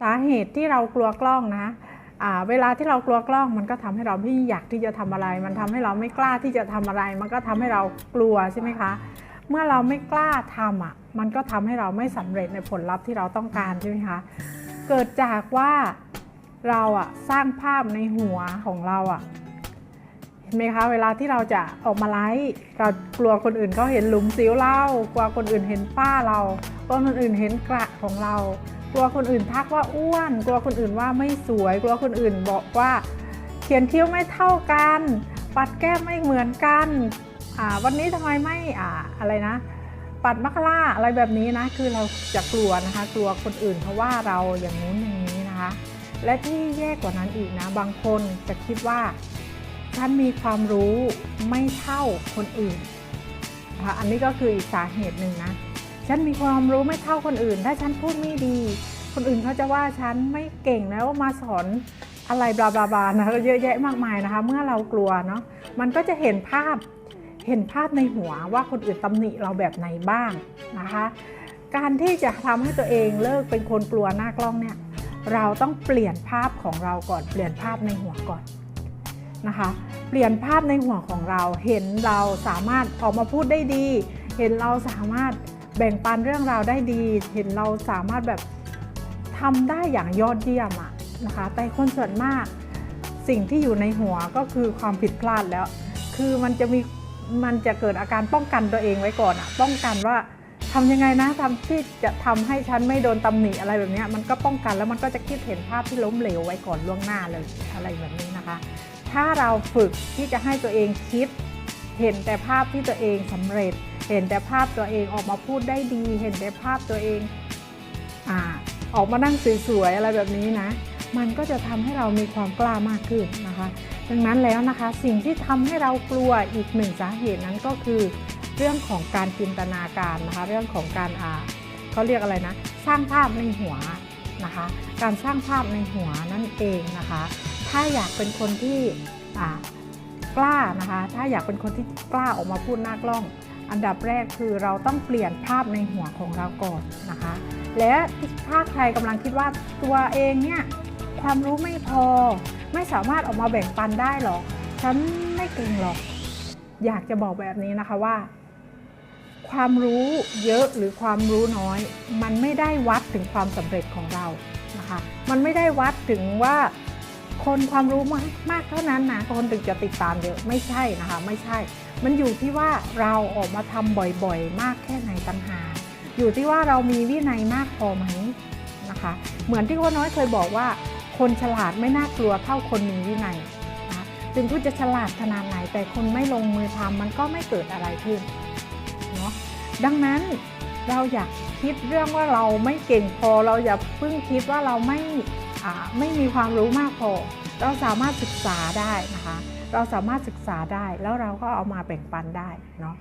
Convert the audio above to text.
สาเหตุที่เรากลัวกล้องนะเวลาที่เรากลัวกล้องมันก็ทำให้เราไม่อยากที่จะทำอะไร มันทำให้เราไม่กล้าที่จะทำอะไร มันก็ทำให้เรากลัวใช่ไหมคะ เมื่อเราไม่กล้าทำอะ มันก็ทำให้เราไม่สำเร็จในผลลัพธ์ที่เราต้องการใช่ไหมคะ เกิดจากว่าเราอะสร้างภาพในหัวของเราอะเห็นไหมคะเวลาที่เราจะออกมาไลฟ์เรากลัวคนอื่นเขาเห็นหลุมสิวเรากลัวคนอื่นเห็นป้าเรากลัวคนอื่นเห็นกระของเรา กลัวคนอื่นทักว่าอ้วน กลัวคนอื่นว่าไม่สวย กลัวคนอื่นบอกว่าเขียนคิ้วไม่เท่ากัน ปัดแก้มไม่เหมือนกันอ่าวันนี้ทำไมไม่อ่าอะไรนะ ปัดมัคคาร่าอะไรแบบนี้นะ คือเราจะกลัวนะคะ กลัวคนอื่นเพราะว่าเราอย่างนู้นอย่างนี้นะคะ และที่แย่กว่านั้นอีกนะ บางคนจะคิดว่าฉันมีความรู้ไม่เท่าคนอื่นนะคะอันนี้ก็คืออีกสาเหตุหนึ่งนะ ฉันมีความรู้ไม่เท่าคนอื่น ถ้าฉันพูดไม่ดี คนอื่นเขาจะว่าฉันไม่เก่งแล้วมาสอนอะไรบลาบลาบลานะเยอะแยะมากมายนะคะ เมื่อเรากลัวเนาะมันก็จะเห็นภาพเห็นภาพในหัวว่าคนอื่นตำหนิเราแบบไหนบ้างนะคะ การที่จะทำให้ตัวเองเลิกเป็นคนกลัวหน้ากล้องเนี่ยเราต้องเปลี่ยนภาพของเราก่อน เปลี่ยนภาพในหัวก่อนนะคะ เปลี่ยนภาพในหัวของเราเห็นเราสามารถออกมาพูดได้ดี เห็นเราสามารถ แบ่งปันเรื่องราวได้ดี เห็นเราสามารถแบบทำได้อย่างยอดเยี่ยมอะนะคะ แต่คนส่วนมาก สิ่งที่อยู่ในหัวก็คือความผิดพลาดแล้ว คือมันจะมีมันจะเกิดอาการป้องกันตัวเองไว้ก่อนอะป้องกันว่าทำยังไงนะทำที่จะทำให้ฉันไม่โดนตำหนิอะไรแบบนี้มันก็ป้องกันแล้วมันก็จะคิดเห็นภาพที่ล้มเหลวไว้ก่อนล่วงหน้าเลยอะไรแบบนี้นะคะ ถ้าเราฝึกที่จะให้ตัวเองคิด เห็นแต่ภาพที่ตัวเองสำเร็จ เห็นแต่ภาพตัวเองออกมาพูดได้ดี เห็นแต่ภาพตัวเองอ่าออกมานั่งสวยๆอะไรแบบนี้นะ มันก็จะทำให้เรามีความกล้ามากขึ้นนะคะ ดังนั้นแล้วนะคะสิ่งที่ทำให้เรากลัวอีกหนึ่งสาเหตุนั้นก็คือ เรื่องของการจินตนาการนะคะ เรื่องของการอ่าเขาเรียกอะไรนะ สร้างภาพในหัวนะคะ การสร้างภาพในหัวนั่นเองนะคะ ถ้าอยากเป็นคนที่อ่า กล้านะคะ ถ้าอยากเป็นคนที่กล้าออกมาพูดหน้ากล้อง อันดับแรกคือเราต้องเปลี่ยนภาพในหัวของเราก่อนนะคะ และถ้าใครกำลังคิดว่าตัวเองเนี่ยความรู้ไม่พอ ไม่สามารถออกมาแบ่งปันได้หรอก ฉันไม่เก่งหรอก อยากจะบอกแบบนี้นะคะว่า ความรู้เยอะหรือความรู้น้อย มันไม่ได้วัดถึงความสำเร็จของเรานะคะ มันไม่ได้วัดถึงว่า คนความรู้มากมากเท่านั้นนะคนถึงจะติดตามเยอะไม่ใช่นะคะไม่ใช่ มันอยู่ที่ว่าเราออกมาทำบ่อยๆ มากแค่ไหนต่างหากอยู่ที่ว่าเรามีวินัยมากพอไหมนะคะ เหมือนที่โค้น้อยเคยบอกว่า คนฉลาดไม่น่ากลัวเท่าคนมีวินัยนะถึงคุณจะฉลาดขนาดไหนแต่คนไม่ลงมือทำมันก็ไม่เกิดอะไรขึ้นเนาะดังนั้นเราอยากคิดเรื่องว่าเราไม่เก่งพอเราอย่าเพิ่งคิดว่าเราไม่ ไม่มีความรู้มากพอ เราสามารถศึกษาได้นะคะ เราสามารถศึกษาได้แล้วเราก็เอามาแบ่งปันได้เนาะ